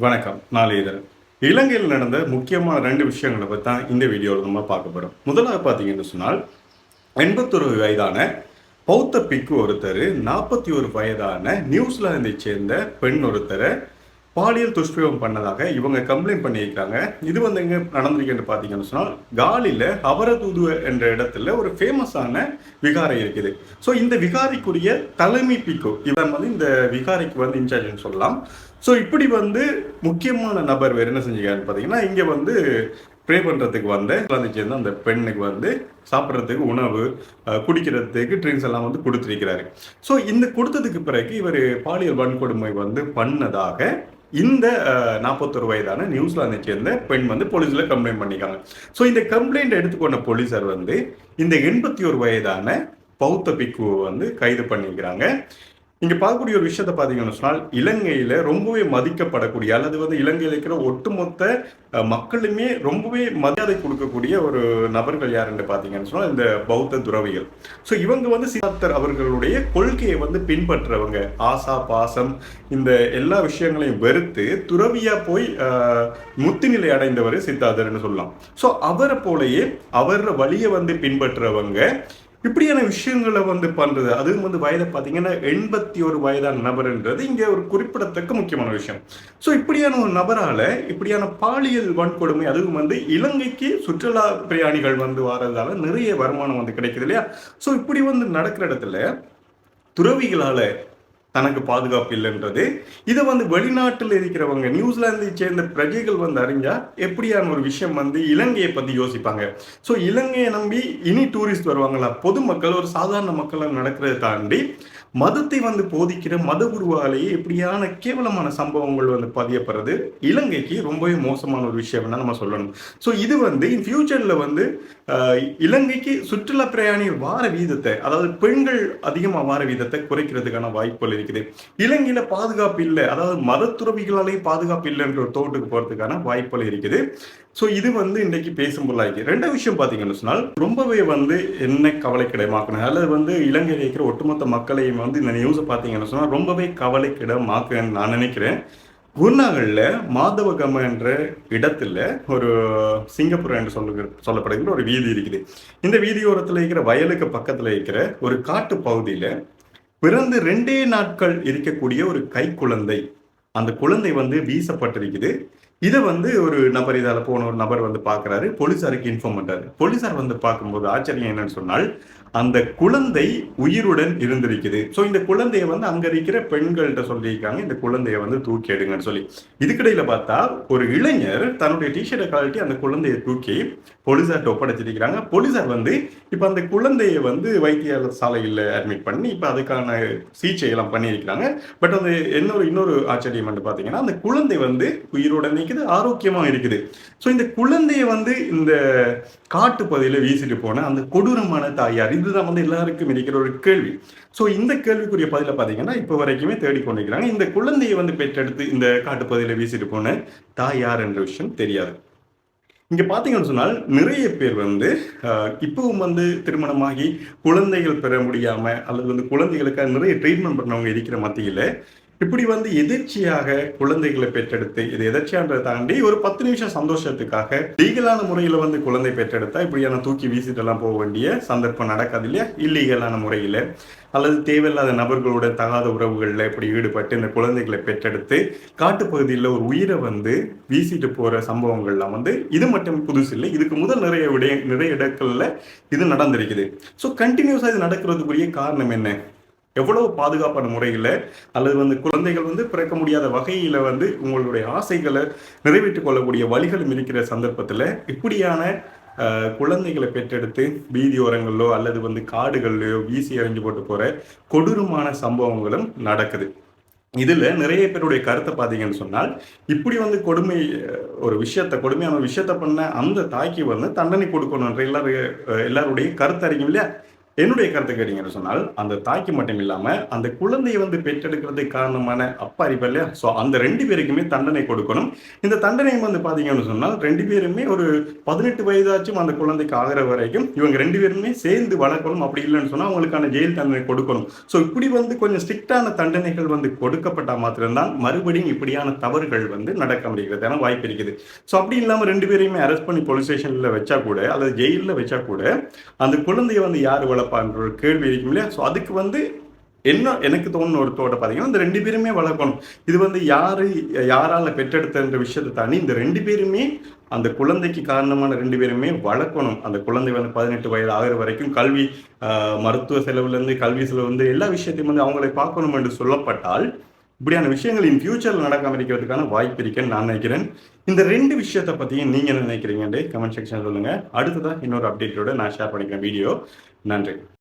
வணக்கம் நாளிதழ் இலங்கையில் நடந்த முக்கியமான ரெண்டு விஷயங்களை பற்றி தான் இந்த வீடியோவில் நம்ம பார்க்க போகிறோம் முதலாவது பார்த்தீங்கன்னு சொன்னால் எண்பத்தொரு வயதான பௌத்த பிக்கு ஒருத்தர் நாற்பத்தி ஒரு வயதான நியூசிலாந்தை சேர்ந்த பெண் ஒருத்தரை பாலியல் துஷ்பிரயோகம் பண்ணதாக இவங்க கம்ப்ளைண்ட் பண்ணியிருக்காங்க. இது வந்து எங்கே நடந்திருக்குன்னு பார்த்தீங்கன்னு சொன்னால் காலியில் அவரதூது என்ற இடத்துல ஒரு ஃபேமஸான விகாரை இருக்குது. ஸோ இந்த விகாரிக்குரிய தலைமை பிக்கு இவன் வந்து இந்த விகாரைக்கு வந்து இன்சார்ஜ்னு சொல்லலாம். ஸோ இப்படி வந்து முக்கியமான நபர் வேறு என்ன செஞ்சுக்காருன்னு பார்த்தீங்கன்னா இங்கே வந்து ப்ரே பண்ணுறதுக்கு வந்து சேர்ந்து அந்த பெண்ணுக்கு வந்து சாப்பிட்றதுக்கு உணவு குடிக்கிறதுக்கு ட்ரிங்க்ஸ் எல்லாம் வந்து கொடுத்துருக்கிறாரு. ஸோ இந்த கொடுத்ததுக்கு பிறகு இவர் பாலியல் வன்கொடுமை வந்து பண்ணதாக இந்த நாற்பத்தொரு வயதான நியூசிலாந்தை சேர்ந்த பெண் வந்து போலீஸில் கம்ப்ளைண்ட் பண்ணிக்காங்க ஸோ இந்த கம்ப்ளைண்ட் எடுத்துக்கொண்ட போலீசார் வந்து இந்த எண்பத்தி ஒரு வயதான பௌத்த பிக்குவை வந்து கைது பண்ணிக்கிறாங்க இங்க பார்க்கக்கூடிய ஒரு விஷயத்தை பார்த்தீங்கன்னு சொன்னால் இலங்கையில ரொம்பவே மதிக்கப்படக்கூடிய அல்லது வந்து இலங்கையில் இருக்கிற ஒட்டுமொத்த மக்களுமே ரொம்பவே மரியாதை கொடுக்கக்கூடிய ஒரு நபர்கள் யாருன்னு பார்த்தீங்கன்னு சொன்னால் இந்த பௌத்த துறவிகள். ஸோ இவங்க வந்து சித்தார்த்தர் அவர்களுடைய கொள்கையை வந்து பின்பற்றவங்க. ஆசா பாசம் இந்த எல்லா விஷயங்களையும் வெறுத்து துறவியா போய் அஹ், முத்துநிலை அடைந்தவர் சித்தார்த்தர்னு சொல்லலாம். ஸோ அவரை போலயே அவர் வழியை வந்து பின்பற்றவங்க இப்படியான விஷயங்களை வந்து பண்ணுறது அதுவும் வந்து வயதை பார்த்தீங்கன்னா எண்பத்தி ஒரு வயதான நபர்ன்றது இங்கே ஒரு குறிப்பிடத்தக்க முக்கியமான விஷயம். ஸோ இப்படியான ஒரு நபரால் இப்படியான பாலியல் வன்கொடுமை அதுவும் வந்து இலங்கைக்கு சுற்றுலா பிரயாணிகள் வந்து வர்றதால நிறைய வருமானம் வந்து கிடைக்குது இல்லையா? ஸோ இப்படி வந்து நடக்கிற இடத்துல துறவிகளால் தனக்கு பாதுகாப்பு இல்லைன்றது. இதை வந்து வெளிநாட்டில் இருக்கிறவங்க நியூசிலாந்தை சேர்ந்த பிரஜைகள் வந்து அறிஞ்சா எப்படியான ஒரு விஷயம் வந்து இலங்கையை பத்தி யோசிப்பாங்க. ஸோ இலங்கையை நம்பி இனி டூரிஸ்ட் வருவாங்களா? பொதுமக்கள் ஒரு சாதாரண மக்கள் நடக்கிறத தாண்டி மதத்தை வந்து போதிக்கிற மத குருவாலேயே இப்படியான கேவலமான சம்பவங்கள் வந்து பதியப்படுறது இலங்கைக்கு ரொம்பவே மோசமான ஒரு விஷயம் நம்ம சொல்லணும். ஸோ இது வந்து இன் ஃபியூச்சரில் வந்து இலங்கைக்கு சுற்றுலா பிரயாணி வார வீதத்தை அதாவது பெண்கள் அதிகமாக வார வீதத்தை குறைக்கிறதுக்கான வாய்ப்புகள் இருக்குது. இலங்கையில் பாதுகாப்பு இல்லை அதாவது மத பாதுகாப்பு இல்லைன்ற ஒரு தோட்டுக்கு போகிறதுக்கான வாய்ப்புகள் இருக்குது. ஸோ இது வந்து இன்றைக்கு பேசும் பொருளாகி ரெண்டாவது விஷயம் பார்த்தீங்கன்னு சொன்னால் ரொம்பவே வந்து என்ன கவலைக்கிடமாக்கணும் அல்லது வந்து இலங்கையில் இருக்கிற ஒட்டுமொத்த மக்களையும் வந்து இந்த நியூஸை பார்த்தீங்கன்னு சொன்னால் ரொம்பவே கவலைக்கிடமாக்குன்னு நான் நினைக்கிறேன். குருநாகல்ல மாதவகம என்ற இடத்துல ஒரு சிங்கப்பூர் என்று சொல்லுகிற சொல்லப்படுகிற ஒரு வீதி இருக்குது. இந்த வீதியோரத்தில் இருக்கிற வயலுக்கு பக்கத்தில் இருக்கிற ஒரு காட்டு பகுதியில் பிறந்து ரெண்டே நாட்கள் இருக்கக்கூடிய ஒரு கை குழந்தை அந்த குழந்தை வந்து வீசப்பட்டிருக்குது. இதை வந்து ஒரு நபர் இதால போன ஒரு நபர் வந்து பார்க்கறாரு. போலீசாருக்கு இன்ஃபார்ம் பண்ணுறாரு போலீசார் வந்து பார்க்கும்போது ஆச்சரியம் என்னன்னு சொன்னால் அந்த குழந்தை உயிருடன் இருந்திருக்குது. ஸோ இந்த குழந்தைய வந்து அங்க இருக்கிற பெண்கள்கிட்ட சொல்லியிருக்காங்க. இந்த குழந்தைய வந்து தூக்கி எடுங்கன்னு சொல்லி. இதுக்கிடையில பார்த்தா ஒரு இளைஞர் தன்னுடைய டிஷர்ட்டை கழட்டி அந்த குழந்தையை தூக்கி போலீசார்ட்ட ஒப்படைச்சிருக்கிறாங்க. போலீசார் வந்து இப்போ அந்த குழந்தைய வந்து வைத்திய சாலையில் அட்மிட் பண்ணி இப்போ அதுக்கான சிகிச்சை எல்லாம் பண்ணியிருக்கிறாங்க. பட் அது இன்னொரு இன்னொரு ஆச்சரியம் வந்து பார்த்தீங்கன்னா அந்த குழந்தை வந்து உயிருடன் நிற்குது ஆரோக்கியமா இருக்குது. ஸோ இந்த குழந்தைய வந்து இந்த காட்டு பகுதியில் வீசிட்டு போன அந்த கொடூரமான தாயார் இதுதான் வந்து எல்லாருக்கும் இருக்கிற ஒரு கேள்வி. ஸோ இந்த கேள்விக்குரிய பதில பார்த்தீங்கன்னா இப்போ வரைக்குமே தேடிக்கொண்டிருக்கிறாங்க இந்த குழந்தையை வந்து பெற்றெடுத்து இந்த காட்டுப்பகுதியில் வீசிட்டு போன யார் என்ற விஷயம் தெரியாது. இங்க பார்த்தீங்கன்னு சொன்னால் நிறைய பேர் வந்து ஆஹ், இப்பவும் வந்து திருமணமாகி குழந்தைகள் பெற முடியாம அல்லது வந்து குழந்தைகளுக்காக நிறைய ட்ரீட்மெண்ட் பண்ணவங்க இருக்கிற மத்தியில இப்படி வந்து எதிர்ச்சியாக குழந்தைகளை பெற்றெடுத்து இது எதிர்ச்சியான்றதை தாண்டி ஒரு பத்து நிமிஷம் சந்தோஷத்துக்காக லீகலான முறையில வந்து குழந்தை பெற்றெடுத்தா இப்படியான தூக்கி வீசிட்டு எல்லாம் போக வேண்டிய சந்தர்ப்பம் நடக்காது இல்லையா? இல்லீகலான முறையில. அல்லது தேவையில்லாத நபர்களோட தகாத உறவுகளில் இப்படி ஈடுபட்டு இந்த குழந்தைகளை பெற்றெடுத்து காட்டுப்பகுதியில் ஒரு உயிரை வந்து வீசிட்டு போகிற சம்பவங்கள்லாம் வந்து இது மட்டும் புதுசு இல்லை. இதுக்கு முதல் நிறைய விடய நிறைய இடங்களில் இது நடந்திருக்குது. ஸோ கண்டினியூஸாக இது நடக்கிறதுக்குரிய காரணம் என்ன? எவ்வளவு பாதுகாப்பான முறையில் அல்லது வந்து குழந்தைகள் வந்து பிறக்க முடியாத வகையில வந்து உங்களுடைய ஆசைகளை நிறைவேற்றிக் கொள்ளக்கூடிய வழிகளும் இருக்கிற சந்தர்ப்பத்தில் இப்படியான குழந்தைகளை பெற்றெடுத்து வீதியோரங்களிலோ அல்லது வந்து காடுகள்லையோ வீசி எறிஞ்சு போட்டு போற கொடூரமான சம்பவங்களும் நடக்குது. இதுல நிறைய பேருடைய கருத்தை பார்த்தீங்கன்னு சொன்னால் இப்படி வந்து கொடுமை ஒரு விஷயத்த கொடுமையான விஷயத்த பண்ண அந்த தாய்க்கு வந்து தண்டனை கொடுக்கணுன்ற எல்லாரும் அஹ், எல்லாருடைய கருத்து இல்லையா? என்னுடைய கருத்தை கேட்டீங்கன்னு சொன்னால் அந்த தாய்க்கு மட்டும் இல்லாம அந்த குழந்தையை வந்து பெற்றெடுக்கிறதுக்கு காரணமான அப்பா இருப்பா இல்லையா? ஸோ அந்த ரெண்டு பேருக்குமே தண்டனை கொடுக்கணும். இந்த தண்டனை வந்து பாத்தீங்கன்னு சொன்னால் ரெண்டு பேருமே ஒரு பதினெட்டு வயதாச்சும் அந்த குழந்தைக்கு ஆகிற வரைக்கும் இவங்க ரெண்டு பேருமே சேர்ந்து வளர்க்கணும். அப்படி இல்லைன்னு சொன்னா அவங்களுக்கான ஜெயில் தண்டனை கொடுக்கணும். ஸோ இப்படி வந்து கொஞ்சம் ஸ்ட்ரிக்டான தண்டனைகள் வந்து கொடுக்கப்பட்ட மாத்திரம்தான் மறுபடியும் இப்படியான தவறுகள் வந்து நடக்க முடிகிறதான வாய்ப்பு இருக்குது. ஸோ அப்படி இல்லாமல் ரெண்டு பேரையுமே அரெஸ்ட் பண்ணி போலீஸ் ஸ்டேஷனில் வச்சா கூட அல்லது ஜெயிலில் வச்சா கூட அந்த குழந்தைய வந்து யார் வளர்ப்பான்ற ஒரு கேள்வி இருக்கும் இல்லையா? ஸோ அதுக்கு வந்து என்ன எனக்கு தோணுன ஒரு தோட்ட பார்த்தீங்கன்னா இந்த ரெண்டு பேருமே வளர்க்கணும். இது வந்து யாரு யாரால பெற்றெடுத்தன்ற விஷயத்தை தாண்டி இந்த ரெண்டு பேருமே அந்த குழந்தைக்கு காரணமான ரெண்டு பேருமே வளர்க்கணும். அந்த குழந்தை வந்து பதினெட்டு வயது ஆகிற வரைக்கும் கல்வி மருத்துவ செலவுலேருந்து கல்வி செலவுலேருந்து எல்லா விஷயத்தையும் வந்து அவங்களை பார்க்கணும் என்று சொல்லப்பட்டால் இப்படியான விஷயங்கள் இன் ஃபியூச்சரில் நடக்காம இருக்கிறதுக்கான வாய்ப்பு இருக்குன்னு நான் நினைக்கிறேன். இந்த ரெண்டு விஷயத்தை பற்றியும் நீங்கள் என்ன நினைக்கிறீங்கன்னு கமெண்ட் செக்ஷன் சொல்லுங்கள் அடுத்ததாக இன்னொரு அப்டேட்டோட நான் ஷேர் பண்ணிக்கிறேன் வீடியோ நன்றி.